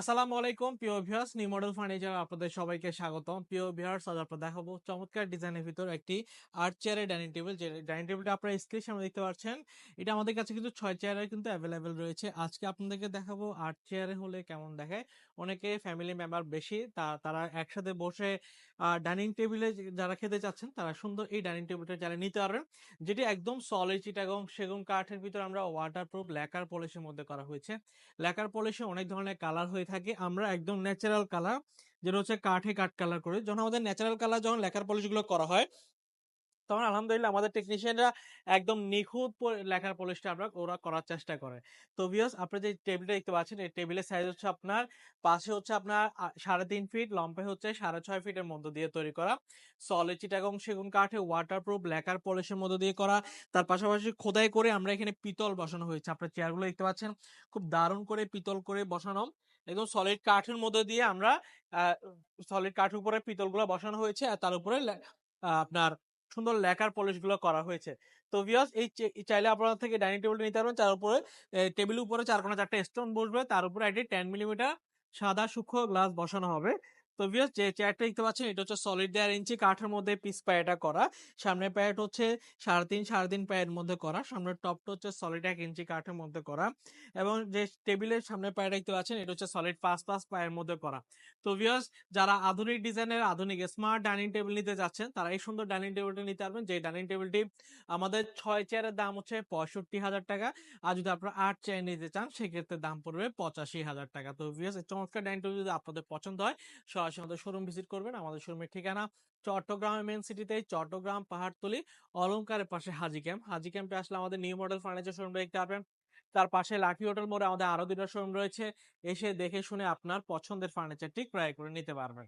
আসসালামু আলাইকুম, প্রিয় ভিউয়ার্স নিউ মডেল ফার্নিচার আপনাদের সবাইকে স্বাগতম। প্রিয় ভিউয়ার্স আজ আপনারা দেখাবো চমৎকার ডিজাইনের ভিতর একটি আর্ট চেয়ারের ডাইনিং টেবিল যে ডাইনিং টেবিলটা আপনারা স্ক্রিন সামনে দেখতে পাচ্ছেন। এটা আমাদের কাছে কিন্তু ছয় চেয়ারের কিন্তু অ্যাভেলেবেল রয়েছে। আজকে আপনাদেরকে দেখাবো আর্ট চেয়ারে হলে কেমন দেখায়। অনেকে ফ্যামিলি মেম্বার বেশি, তা তারা একসাথে বসে ডাইনিং টেবিলে যারা খেতে চাচ্ছেন, তারা সুন্দর এই ডাইনিং টেবিলটা যারা নিতে পারবেন, যেটি একদম সলিড চিটাগং সেগুন কাঠের ভিতর আমরা ওয়াটারপ্রুফ ল্যাকার পলিশের মধ্যে করা হয়েছে। ল্যাকার পলিশে অনেক ধরনের কালার হয়ে থাকে, আমরা একদম ন্যাচারাল কালার যেটা হচ্ছে কাঠে কাঠ কালার করি। যখন আমাদের ন্যাচারাল কালার যখন লেখার পলিশগুলো করা হয়, তখন আলহামদুলিল্লাহ আমাদের টেকনিশিয়ানরা একদম নিখুঁত লেখার পলিশটা আমরা ওরা করার চেষ্টা করে। তো ভিউয়ার্স আপনারা যে টেবিলটা দেখতে পাচ্ছেন, এই টেবিলের সাইজ হচ্ছে আপনার, পাশে হচ্ছে আপনার সাড়ে তিন ফিট লম্বে হচ্ছে সাড়ে ছয় ফিটের মধ্যে দিয়ে তৈরি করা। সলিড চিটাগং সেগুন কাঠে ওয়াটারপ্রুফ লেখার পলিশের মধ্যে দিয়ে করা। তার পাশাপাশি খোদাই করে আমরা এখানে পিতল বসানো হয়েছে। আপনার চেয়ারগুলো দেখতে পাচ্ছেন, খুব দারুণ করে পিতল করে বসানো। একদম সলিড কাঠের মধ্যে দিয়ে আমরা সলিড কাঠের উপরে পিতলগুলো বসানো হয়েছে আর তার উপরে আপনার সুন্দর লেখার পলিশগুলো করা হয়েছে। তো ভিওস এই চাইলে আপনারা থেকে ডাইনিং টেবিল নিতে পারবেন। তার উপরে টেবিলের উপরে চার কোনা চারটা স্টোন বসবে। তার উপরে একটি টেন মিলিমিটার সাদা সূক্ষ্ম গ্লাস বসানো হবে। তো ভিউয়ার্স যে চেয়ারটা দেখতে পাচ্ছেন, এটা হচ্ছে সলিড দেড় ইঞ্চি কাঠের মধ্যে পিস পায়াটা করা। সামনের প্যাড হচ্ছে সাড়ে তিন সাড়ে তিন পায়ের মধ্যে করা। সামনের টপটা হচ্ছে সলিড এক ইঞ্চি কাঠের মধ্যে করা। এবং যে টেবিলের সামনে পায়ে দেখতে পাচ্ছেন, এটা হচ্ছে সলিড পাঁচ পাঁচ পায়ের মধ্যে করা। তো ভিউয়ার্স যারা আধুনিক ডিজাইনের আধুনিক স্মার্ট ডাইনিং টেবিল নিতে যাচ্ছেন, তারা এই সুন্দর ডাইনিং টেবিলটি নিতে পারবেন। যে ডাইনিং টেবিলটি আমাদের ছয় চেয়ারের দাম হচ্ছে পঁয়ষট্টি হাজার টাকা। আর যদি আপনারা আট চেয়ার নিতে চান, সেক্ষেত্রে দাম পড়বে পঁচাশি হাজার টাকা। তো ভিউয়ার্স চমৎকার ডাইনিং টেবিল যদি আপনাদের পছন্দ হয় সরাসরি আমাদের শোরুম ভিজিট করবেন। আমাদের শোরুমের ঠিকানা চট্টগ্রামের মেন সিটিতে চট্টগ্রাম পাহাড়তলি, অলংকারের পাশে হাজি ক্যাম্প হাজি ক্যাম্পে আসলে আমাদের নিউ মডেল ফার্নিচার শোরুম দেখতে পারবেন। তার পাশে লাকি হোটেল মোড়ে আমাদের আরও দুটো শোরুম রয়েছে। এসে দেখে শুনে আপনার পছন্দের ফার্নিচারটি ক্রয় করে নিতে পারবেন।